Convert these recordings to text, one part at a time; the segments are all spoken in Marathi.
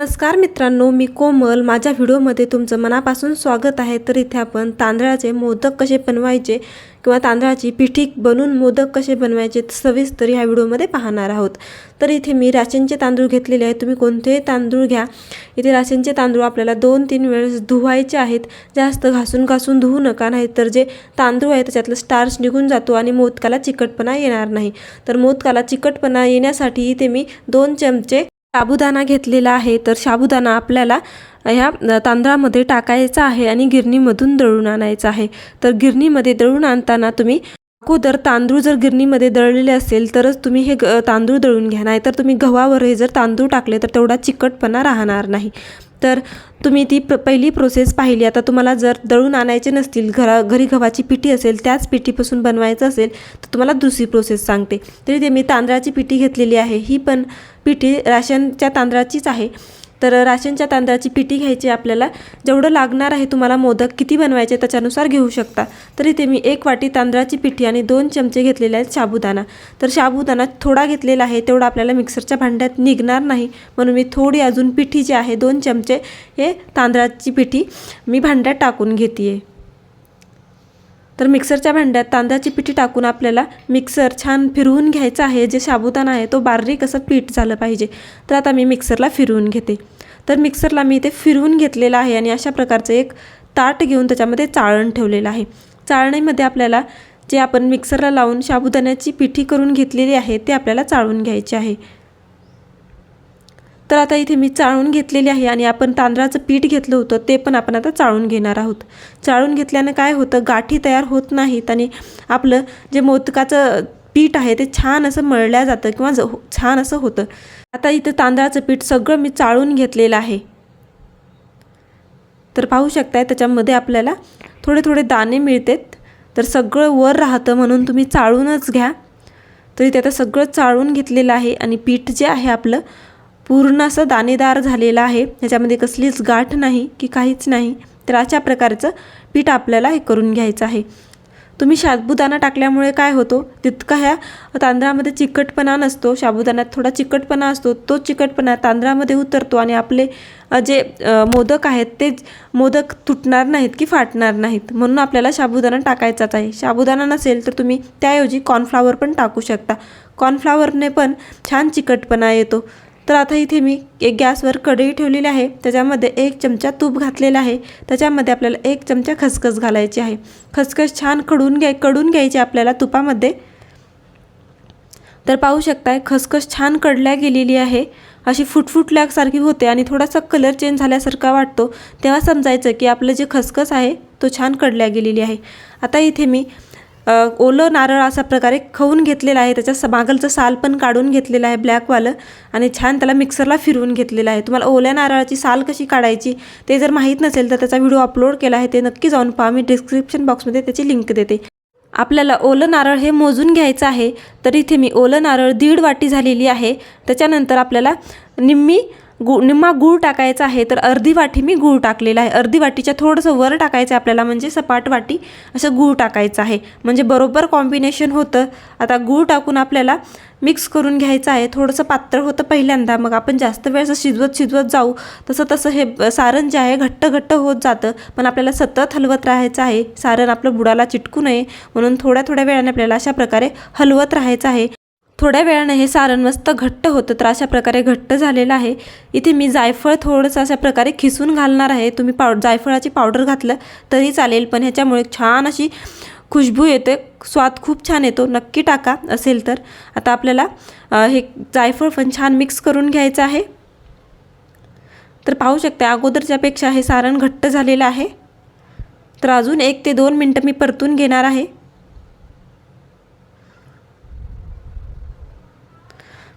नमस्कार मित्रांनो मी कोमल. माझ्या व्हिडिओमध्ये तुमचं मनापासून स्वागत आहे. तर इथे आपण तांदळाचे मोदक कसे बनवायचे किंवा तांदळाची पिठी बनवून मोदक कसे बनवायचे सविस्तर ह्या व्हिडिओमध्ये पाहणार आहोत. तर इथे मी राशनचे तांदूळ घेतलेले आहेत. तुम्ही कोणतेही तांदूळ घ्या. इथे राशनचे तांदूळ आपल्याला दोन तीन वेळेस धुवायचे आहेत. जास्त घासून घासून धुवू नका. नाही तर जे तांदूळ आहे त्याच्यातलं स्टार्च निघून जातो आणि मोदकाला चिकटपणा येणार नाही. तर मोदकाला चिकटपणा येण्यासाठी इथे मी दोन चमचे साबुदाणा घेतलेला आहे तर साबुदाणा आपल्याला ह्या तांदळामध्ये टाकायचा आहे आणि गिरणीमधून दळून आणायचा आहे. तर गिरणीमध्ये दळून आणताना तुम्ही अगोदर तांदूळ जर गिरणीमध्ये दळलेले असेल तरच तुम्ही हे ग तांदूळ दळून घ्या. नाही तर तुम्ही गव्हावर हे जर तांदूळ टाकले तर तेवढा चिकटपणा राहणार नाही. तर तुम्ही ती प्र पहिली प्रोसेस पाहिली. आता तुम्हाला जर दळून आणायचे नसतील घरा घरी गव्हाची पिठी असेल त्याच पिठीपासून बनवायचं असेल तर तुम्हाला दुसरी प्रोसेस सांगते. तरी ते मी तांदळाची पिठी घेतलेली आहे. ही पण पिठी राशनच्या तांदळाचीच आहे. तर राशनच्या तांदळाची पिठी घ्यायची आपल्याला. जेवढं लागणार आहे तुम्हाला मोदक किती बनवायचे त्याच्यानुसार घेऊ शकता. तर इथे मी एक वाटी तांदळाची पिठी आणि दोन चमचे घेतलेले आहेत साबुदाणा. तर साबुदाणा थोडा घेतलेला आहे तेवढा आपल्याला मिक्सरच्या भांड्यात निघणार नाही. म्हणून मी थोडी अजून पिठी जी आहे दोन चमचे हे तांदळाची पिठी मी भांड्यात टाकून घेते आहे तर मिक्सरच्या भांड्यात तांदळाची पिठी टाकून आपल्याला मिक्सर छान फिरवून घ्यायचं आहे. जे साबुदाणा आहे तो बारीक असं पीठ झालं पाहिजे. तर आता मी मिक्सरला फिरवून घेते. तर मिक्सरला मी ते फिरवून घेतलेलं आहे आणि अशा प्रकारचं एक ताट घेऊन त्याच्यामध्ये चाळण ठेवलेलं आहे. चाळणीमध्ये आपल्याला जे आपण मिक्सरला लावून साबुदाण्याची पिठी करून घेतलेली आहे ते आपल्याला चाळून घ्यायची आहे. तर आता इथे मी चाळून घेतलेली आहे आणि आपण तांदळाचं पीठ घेतलं होतं ते पण आपण आता चाळून घेणार आहोत. चाळून घेतल्यानं काय होतं गाठी तयार होत नाहीत आणि आपलं जे मोदकाचं पीठ आहे ते छान असं मळल्या जातं किंवा ज हो, छान असं होतं. आता इथं तांदळाचं पीठ सगळं मी चाळून घेतलेलं आहे. तर पाहू शकताय त्याच्यामध्ये आपल्याला थोडे थोडे दाणे मिळतात. तर सगळं वर राहतं म्हणून तुम्ही चाळूनच घ्या. तर इथे आता सगळं चाळून घेतलेलं आहे आणि पीठ जे आहे आपलं पूर्ण असं दाणेदार झालेलं आहे. ह्याच्यामध्ये कसलीच गाठ नाही की काहीच नाही. तर अशा प्रकारचं पीठ आपल्याला हे करून घ्यायचं आहे. तुम्ही साबुदाणा टाकल्यामुळे काय होतो? तितका ह्या तांदळामध्ये चिकटपणा नसतो. साबुदाण्यात थोडा चिकटपणा असतो. तो चिकटपणा तांदळामध्ये उतरतो आणि आपले जे मोदक आहेत ते मोदक तुटणार नाहीत की फाटणार नाहीत. म्हणून आपल्याला साबुदाणा टाकायचाच आहे. साबुदाणा नसेल तर तुम्ही त्याऐवजी कॉर्नफ्लावर पण टाकू शकता. कॉर्नफ्लावरने पण छान चिकटपणा येतो. तर आता इथे मी एक गॅसवर कढई ठेवलेली आहे. त्याच्यामध्ये एक चमचा तूप घातलेला आहे. त्याच्यामध्ये आपल्याला एक चमचा खसखस घालायची आहे. खसखस छानकडून घ्यायकडून घ्यायची आपल्याला तुपामध्ये. तर पाहू शकताय खसखस छान कडल्या गेलेली आहे. अशी फुटफुटल्यासारखी होते आणि थोडासा कलर चेंज झाल्यासारखा वाटतो. तेव्हा समजायचं की आपलं जे खसखस आहे तो छान कडल्या गेलेली आहे. आता इथे मी ओलं नारळ अशा प्रकारे खवून घेतलेलं आहे. त्याच्या मागलचं साल पण काढून घेतलेलं आहे ब्लॅकवालं आणि छान त्याला मिक्सरला फिरवून घेतलेलं आहे. तुम्हाला ओल्या नारळाची साल कशी काढायची ते जर माहीत नसेल तर त्याचा व्हिडिओ अपलोड केला आहे. ते नक्की जाऊन पहा. मी डिस्क्रिप्शन बॉक्समध्ये त्याची लिंक देते. आपल्याला ओलं नारळ हे मोजून घ्यायचं आहे. तर इथे मी ओलं नारळ दीड वाटी झालेली आहे. त्याच्यानंतर आपल्याला निम्मी गु निम्मा गूळ टाकायचा आहे तर अर्धी वाटी मी गूळ टाकलेला आहे. अर्धी वाटीच्या थोडंसं वर टाकायचं आहे आपल्याला म्हणजे सपाट वाटी असं गूळ टाकायचं आहे. म्हणजे बरोबर कॉम्बिनेशन होतं. आता गूळ टाकून आपल्याला मिक्स करून घ्यायचं आहे. थोडंसं पातळ होतं पहिल्यांदा मग आपण जास्त वेळ असं शिजवत शिजवत जाऊ. तसं तसं हे सारण जे आहे घट्ट घट्ट होत जातं. पण आपल्याला सतत हलवत राहायचं आहे. सारण आपलं बुडाला चिटकू नये. म्हणून थोड्या थोड्या वेळाने आपल्याला अशा प्रकारे हलवत राहायचं आहे. थोड्या वेळानं हे सारण मस्त घट्ट होतं तर अशा प्रकारे घट्ट झालेलं आहे. इथे मी जायफळ थोडंसं अशा प्रकारे खिसून घालणार आहे. तुम्ही पाव जायफळाची पावडर घातलं तरी चालेल पण ह्याच्यामुळे छान अशी खुशबू येते. स्वाद खूप छान येतो. नक्की टाका असेल तर. आता आपल्याला हे जायफळ पण छान मिक्स करून घ्यायचं आहे. तर पाहू शकते अगोदरच्यापेक्षा हे सारण घट्ट झालेलं आहे. तर अजून एक ते दोन मिनटं मी परतून घेणार आहे.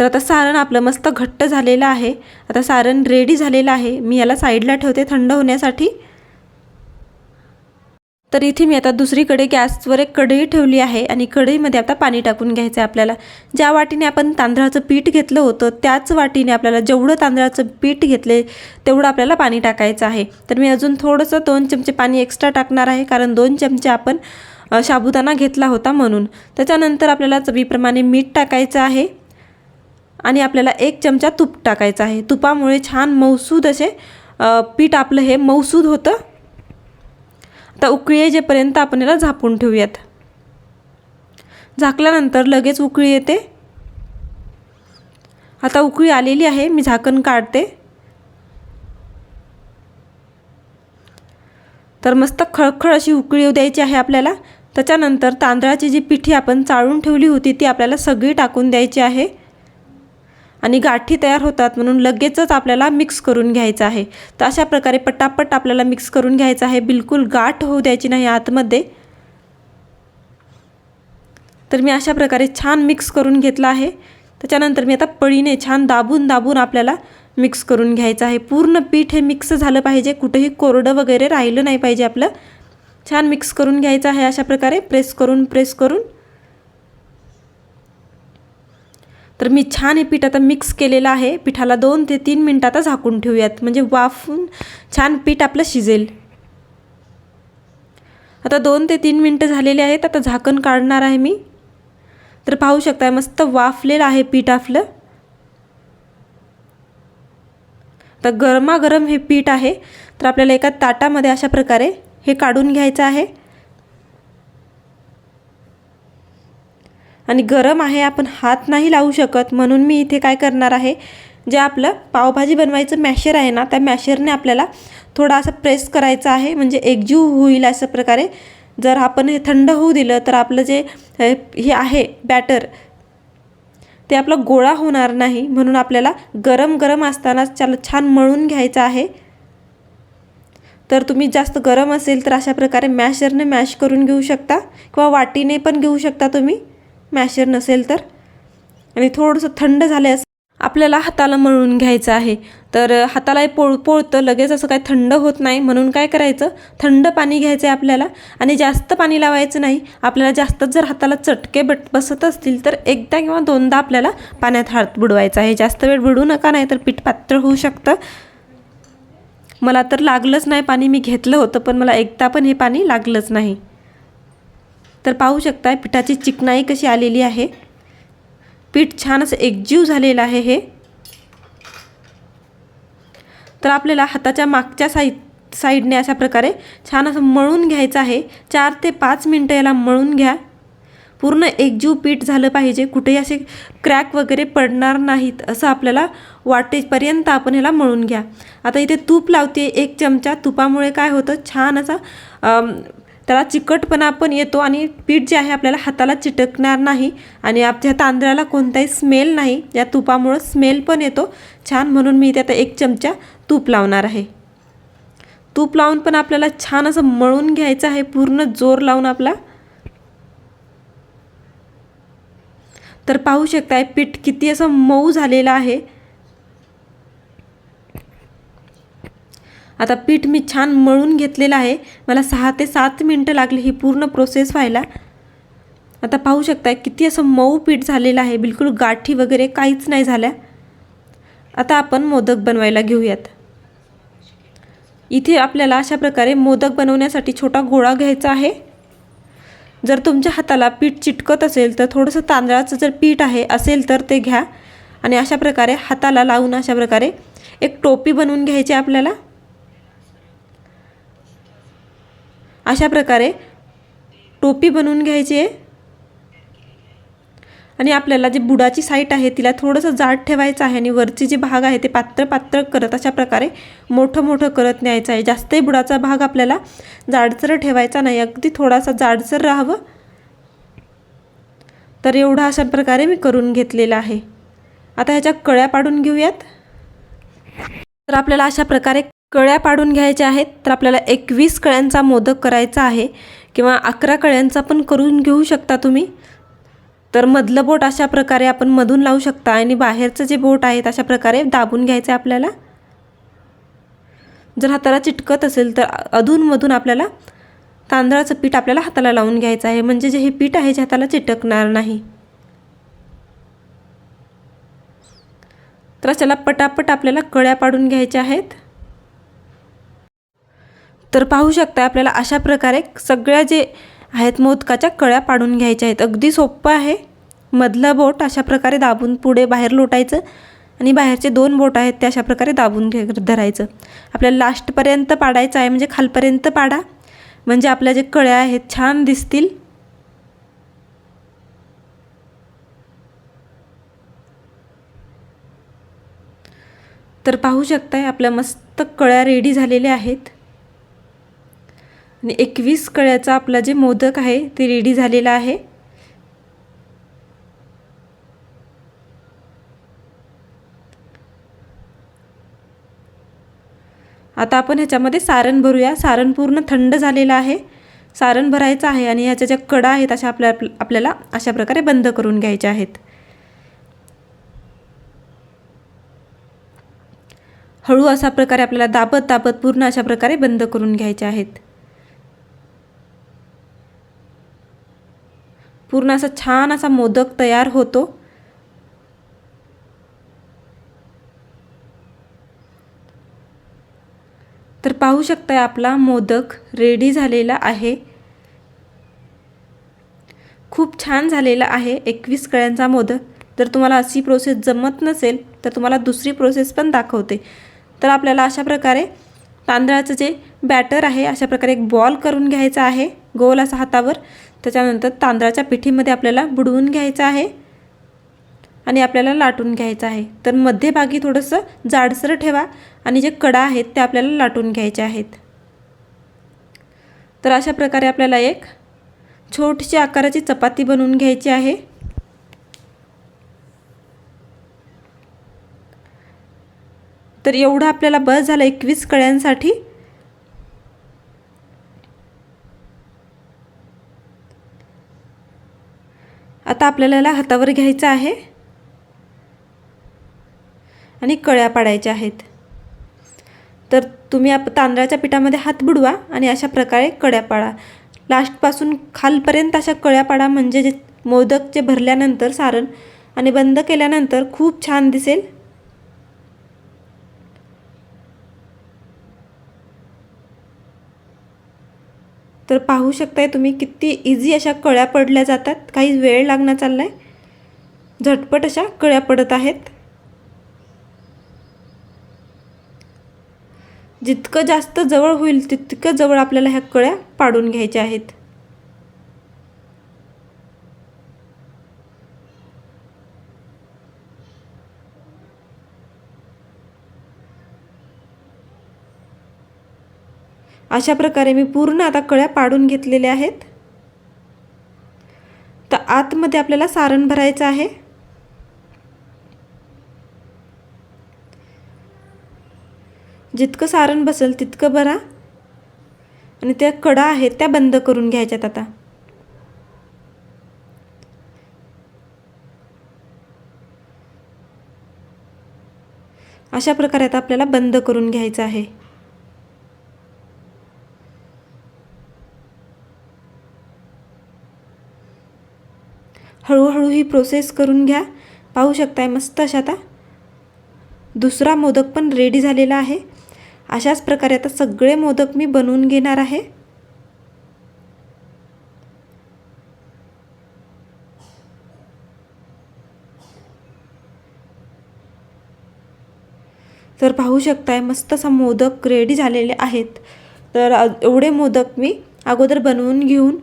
तर आता सारण आपलं मस्त घट्ट झालेलं आहे. आता सारण रेडी झालेलं आहे. मी याला साईडला ठेवते थंड होण्यासाठी. तर इथे मी आता दुसरीकडे गॅसवर एक कढई ठेवली आहे आणि कढईमध्ये आता पाणी टाकून घ्यायचं आहे आपल्याला. ज्या वाटीने आपण तांदळाचं पीठ घेतलं होतं त्याच वाटीने आपल्याला जेवढं तांदळाचं पीठ घेतले तेवढं आपल्याला पाणी टाकायचं आहे. तर मी अजून थोडंसं दोन चमचे पाणी एक्स्ट्रा टाकणार आहे कारण दोन चमचे आपण साबुदाणा घेतला होता म्हणून. त्याच्यानंतर आपल्याला चवीप्रमाणे मीठ टाकायचं आहे. आणि आपल्याला एक चमचा तूप टाकायचं आहे. तुपामुळे छान मौसूद असे पीठ आपलं हे मौसूद होतं. आता उकळी येजेपर्यंत आपण याला झाकून ठेवूयात. झाकल्यानंतर लगेच उकळी येते. आता उकळी आलेली आहे मी झाकण काढते. तर मस्त खळखळ अशी उकळी येऊ द्यायची आहे आपल्याला. त्याच्यानंतर तांदळाची जी पिठी आपण चाळून ठेवली होती ती आपल्याला सगळी टाकून द्यायची आहे. आणि गाठी तयार होतात म्हणून लगेचच आपल्याला मिक्स करून घ्यायचं आहे. तर अशा प्रकारे पटापट आपल्याला मिक्स करून घ्यायचं आहे. बिलकुल गाठ होऊ द्यायची नाही आतमध्ये. तर मी अशा प्रकारे छान मिक्स करून घेतलं आहे. त्याच्यानंतर मी आता पळीने छान दाबून दाबून आपल्याला मिक्स करून घ्यायचं आहे. पूर्ण पीठ हे मिक्स झालं पाहिजे. कुठेही कोरडं वगैरे राहिलं नाही पाहिजे आपलं. छान मिक्स करून घ्यायचं आहे. अशा प्रकारे प्रेस करून प्रेस करून. तर मी छान हे पीठ आता मिक्स केलेलं आहे. पिठाला दोन ते तीन मिनटं आता झाकून ठेवूयात. म्हणजे वाफून छान पीठ आपलं शिजेल. आता दोन ते तीन मिनटं झालेले आहेत. आता झाकण काढणार आहे मी. तर पाहू शकताय मस्त वाफलेलं आहे पीठ आपलं. तर गरमागरम हे पीठ आहे. तर आपल्याला एका ताटामध्ये अशा प्रकारे हे काढून घ्यायचं आहे. आणि गरम आहे आपण हात नाही लावू शकत. म्हणून मी इथे काय करणार आहे जे आपलं पावभाजी बनवायचं मॅशर आहे ना त्या मॅशरने आपल्याला थोडा असं प्रेस करायचं आहे. म्हणजे एकजीव होईल अशा प्रकारे. जर आपण हे थंड होऊ दिलं तर आपलं जे हे आहे बॅटर ते आपलं गोळा होणार नाही. म्हणून आपल्याला गरम गरम असतानाच त्याला छान मळून घ्यायचं आहे. तर तुम्ही जास्त गरम असेल तर अशा प्रकारे मॅशरने मॅश करून घेऊ शकता किंवा वाटीने पण घेऊ शकता तुम्ही. मॅशर नसेल तर? आणि थोडंसं थंड झाल्यास आपल्याला हाताला मळून घ्यायचं आहे. तर हातालाही पोळ पोळतं लगेच असं काय थंड होत नाही. म्हणून काय करायचं? थंड पाणी घ्यायचं आहे आपल्याला. आणि जास्त पाणी लावायचं नाही. आपल्याला जास्त जर हाताला चटके बट बसत असतील तर एकदा किंवा दोनदा आपल्याला पाण्यात हात बुडवायचा आहे. जास्त वेळ बुडू नका नाही तर पीठ पात्र होऊ शकतं. मला तर लागलंच नाही पाणी. मी घेतलं होतं पण मला एकदा पण हे पाणी लागलंच नाही. तर पाहू शकताय पिठाची चिकनाई कशी आलेली आहे. पीठ छान असं एकजीव झालेलं आहे हे. तर आपल्याला हाताच्या मागच्या साईड साईडने अशा प्रकारे छान असं मळून घ्यायचं आहे. चार ते पाच मिनटं याला मळून घ्या. पूर्ण एकजीव पीठ झालं पाहिजे. कुठेही असे क्रॅक वगैरे पडणार नाहीत असं आपल्याला वाटेपर्यंत आपण ह्याला मळून घ्या. आता इथे तूप लावते एक चमचा. तुपामुळे काय होतं? छान असा त्याला चिकटपणा पण येतो आणि पीठ जे आहे आपल्याला हाताला चिटकणार नाही आणि आपल्या तांदळाला कोणताही स्मेल नाही या तुपामुळं स्मेल पण येतो. छान म्हणून मी इथे आता एक चमचा तूप लावणार आहे. तूप लावून पण आपल्याला छान असं मळून घ्यायचं आहे पूर्ण जोर लावून आपला. तर पाहू शकताय पीठ किती असं मऊ झालेलं आहे. आता पीठ मी छान मळून घेतलेलं आहे. मला सहा ते सात मिनटं लागली ही पूर्ण प्रोसेस व्हायला. आता पाहू शकताय किती असं मऊ पीठ झालेलं आहे. बिलकुल गाठी वगैरे काहीच नाही झाल्या. आता आपण मोदक बनवायला घेऊयात. इथे आपल्याला अशा प्रकारे मोदक बनवण्यासाठी छोटा गोळा घ्यायचा आहे. जर तुमच्या हाताला पीठ चिटकत असेल तर थोडंसं तांदळाचं जर पीठ आहे असेल तर ते घ्या. आणि अशा प्रकारे हाताला लावून अशा प्रकारे एक टोपी बनवून घ्यायची आपल्याला. अशा प्रकारे टोपी बनवून घ्यायची आहे. आणि आपल्याला जी बुडाची साईट आहे तिला थोडंसं जाड ठेवायचं आहे आणि वरची जी भाग आहे ते पात्र पात्र करत अशा प्रकारे मोठं मोठं करत न्यायचं आहे. जास्तही बुडाचा भाग आपल्याला जाडसर ठेवायचा नाही. अगदी थोडासा जाडसर राहावं. तर एवढा अशा प्रकारे मी करून घेतलेला आहे. आता ह्याच्या कळ्या पाडून घेऊयात. तर आपल्याला अशा प्रकारे कळ्या पाडून घ्यायच्या आहेत तर आपल्याला एकवीस कळ्यांचा मोदक करायचा आहे किंवा अकरा कळ्यांचा पण करून घेऊ शकता तुम्ही. तर मधलं बोट अशा प्रकारे आपण मधून लावू शकता आणि बाहेरचं जे बोट आहे अशा प्रकारे दाबून घ्यायचं आहे आपल्याला. जर हाताला चिटकत असेल तर अधूनमधून आपल्याला तांदळाचं पीठ आपल्याला हाताला लावून घ्यायचं आहे म्हणजे जे हे पीठ आहे जे हाताला चिटकणार नाही. तर अशाला पटापट आपल्याला कळ्या पाडून घ्यायच्या आहेत. तर पाहू शकता आपल्याला अशा प्रकारे सगळ्या जे आहेत मोदकाच्या कळ्या पाडून घ्यायच्या आहेत. अगदी सोपं आहे. मधलं बोट अशा प्रकारे दाबून पुढे बाहेर लोटायचं आणि बाहेरचे दोन बोट आहेत ते अशा प्रकारे दाबून घे धरायचं. आपल्याला लास्टपर्यंत पाडायचं आहे म्हणजे खालपर्यंत पाडा. म्हणजे आपल्या जे कळ्या आहेत छान दिसतील. तर पाहू शकताय आपल्या मस्त कळ्या रेडी झालेल्या आहेत. आणि एकवीस कळ्याचा आपला जे मोदक आहे ते रेडी झालेला आहे. आता आपण ह्याच्यामध्ये सारण भरूया. सारण पूर्ण थंड झालेलं आहे. सारण भरायचं आहे आणि ह्याच्या ज्या कडा आहेत अशा आपल्या आपल्याला अशा प्रकारे बंद करून घ्यायच्या आहेत. हळू अशा प्रकारे आपल्याला दाबत दाबत पूर्ण अशा प्रकारे बंद करून घ्यायचे आहेत. पूर्ण असा छान असा मोदक तयार होतो. तर पाहू शकताय आपला मोदक रेडी झालेला आहे. खूप छान झालेला आहे एकवीस कळ्यांचा मोदक. जर तुम्हाला अशी प्रोसेस जमत नसेल तर तुम्हाला दुसरी प्रोसेस पण दाखवते. तर आपल्याला अशा प्रकारे तांदळाचं जे बॅटर आहे अशा प्रकारे एक बॉल करून घ्यायचा आहे. गोल असा हातावर. त्याच्यानंतर तांदळाच्या पिठीमध्ये आपल्याला बुडवून घ्यायचं आहे आणि आपल्याला लाटून घ्यायचं आहे. तर मध्यभागी थोडंसं जाडसर ठेवा आणि जे कडा आहेत ते आपल्याला लाटून घ्यायचे आहेत. तर अशा प्रकारे आपल्याला एक छोटीशी आकाराची चपाती बनवून घ्यायची आहे. तर एवढं आपल्याला बस झालं एकवीस कळ्यांसाठी. आता आपल्याला याला हातावर घ्यायचं आहे. आणि कळ्या पाडायच्या आहेत. तर तुम्ही आप तांदळाच्या पिठामध्ये हात बुडवा आणि अशा प्रकारे कळ्या पाडा. लास्टपासून खालपर्यंत अशा कळ्या पाडा म्हणजे जे मोदक जे भरल्यानंतर सारण आणि बंद केल्यानंतर खूप छान दिसेल. तर पाहू शकताय तुम्ही किती इझी अशा कळ्या पडल्या जातात. काही वेळ लागणं चालला आहे झटपट अशा कळ्या पडत आहेत. जितकं जास्त जवळ होईल तितकं जवळ आपल्याला ह्या कळ्या पाडून घ्यायच्या आहेत. अशा प्रकारे मी पूर्ण आता कळ्या पाडून घेतलेल्या आहेत. तर आतमध्ये आपल्याला सारण भरायचं आहे. जितकं सारण बसेल तितकं भरा. आणि त्या कडा आहेत त्या बंद करून घ्यायच्यात आता. अशा प्रकारे आता आपल्याला बंद करून घ्यायचं आहे हळूहळू ही प्रोसेस करून घ्या. पाहू शकताय मस्त अशा आता. दुसरा मोदक पण रेडी झालेला आहे. अशाच प्रकारे आता सगळे मोदक मी बनवून घेणार आहे. तर पाहू शकताय मस्त असा मोदक रेडी झालेले आहेत. तर एवढे मोदक मी अगोदर बनवून घेऊन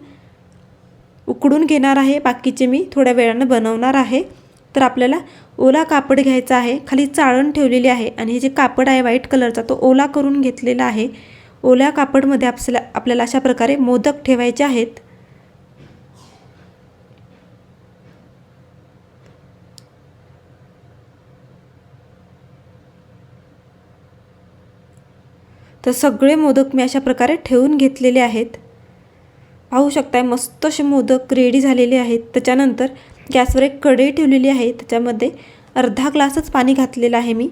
उकडून घेणार आहे. बाकीचे मी थोड्या वेळानं बनवणार आहे. तर आपल्याला ओला कापड घ्यायचा आहे. खाली चाळण ठेवलेली आहे आणि हे जे कापड आहे व्हाईट कलरचा तो ओला करून घेतलेला आहे. ओल्या कापडमध्ये आपल्याला आपल्याला अशा प्रकारे मोदक ठेवायचे आहेत. तर सगळे मोदक मी अशा प्रकारे ठेवून घेतलेले आहेत. पाहू शकताय मस्त असे मोदक रेडी झालेले आहेत. त्याच्यानंतर गॅसवर एक कढई ठेवलेली आहे. त्याच्यामध्ये अर्धा ग्लासच पाणी घातलेलं आहे मी.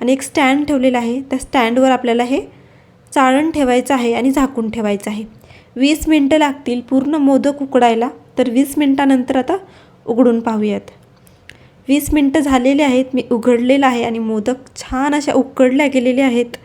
आणि एक स्टँड ठेवलेला आहे. त्या स्टँडवर आपल्याला हे चाळण ठेवायचं आहे आणि झाकून ठेवायचं आहे. वीस मिनटं लागतील पूर्ण मोदक उकडायला. तर वीस मिनटानंतर आता उघडून पाहूयात. वीस मिनटं झालेले आहेत. मी उघडलेलं आहे आणि मोदक छान अशा उकडल्या गेलेले आहेत.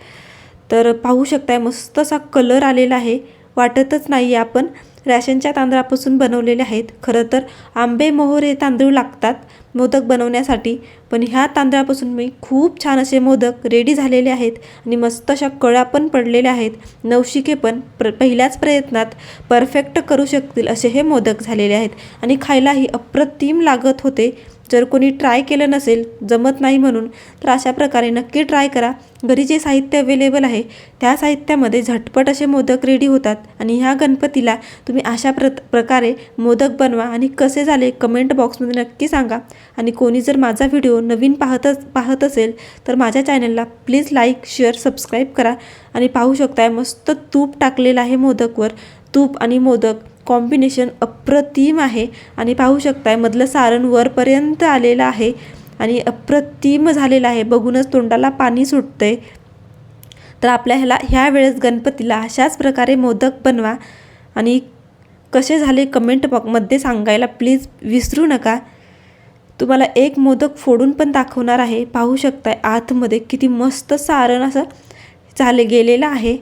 तर पाहू शकताय मस्त असा कलर आलेला आहे. वाटतच नाही आपण. रॅशनच्या तांदळापासून बनवलेले आहेत. खरं तर आंबे मोहर हे तांदूळ लागतात मोदक बनवण्यासाठी. पण ह्या तांदळापासून मी खूप छान असे मोदक रेडी झालेले आहेत आणि मस्त अशा कळ्या पण पडलेल्या आहेत. नवशिके पण प्र पहिल्याच प्रयत्नात परफेक्ट करू शकतील असे हे मोदक झालेले आहेत. आणि खायलाही अप्रतिम लागत होते. जर कोणी ट्राय केलं नसेल जमत नाही म्हणून तर अशा प्रकारे नक्की ट्राय करा. घरी जे साहित्य अवेलेबल आहे त्या साहित्यामध्ये झटपट असे मोदक रेडी होतात आणि ह्या गणपतीला तुम्ही अशा प्र प्रकारे मोदक बनवा आणि कसे झाले कमेंट बॉक्समध्ये नक्की सांगा. आणि कोणी जर माझा व्हिडिओ नवीन पाहतच पाहत असेल तर माझ्या चॅनलला प्लीज लाईक शेअर सबस्क्राईब करा. आणि पाहू शकताय मस्त तूप टाकलेलं आहे मोदकवर. तूप आणि मोदक कॉम्बिनेशन अप्रतिम आहे. आणि पाहू शकताय मधलं सारण वरपर्यंत आलेलं आहे आणि अप्रतिम झालेलं आहे. बघूनच तोंडाला पाणी सुटतंय. तर आपल्या ह्याला ह्या वेळेस गणपतीला अशाच प्रकारे मोदक बनवा. आणि कसे झाले कमेंट बॉक्समध्ये सांगायला प्लीज विसरू नका. तुम्हाला एक मोदक फोडून पण दाखवणार आहे. पाहू शकताय आतमध्ये किती मस्त सारण असं झाले गेलेलं आहे.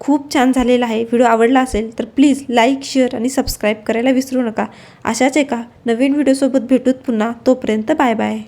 खूप छान झालेला आहे. व्हिडिओ आवडला असेल तर प्लीज लाईक शेअर आणि सबस्क्राईब करायला विसरू नका. अशाच एका नवीन व्हिडिओसोबत भेटूत पुन्हा. तोपर्यंत बाय बाय.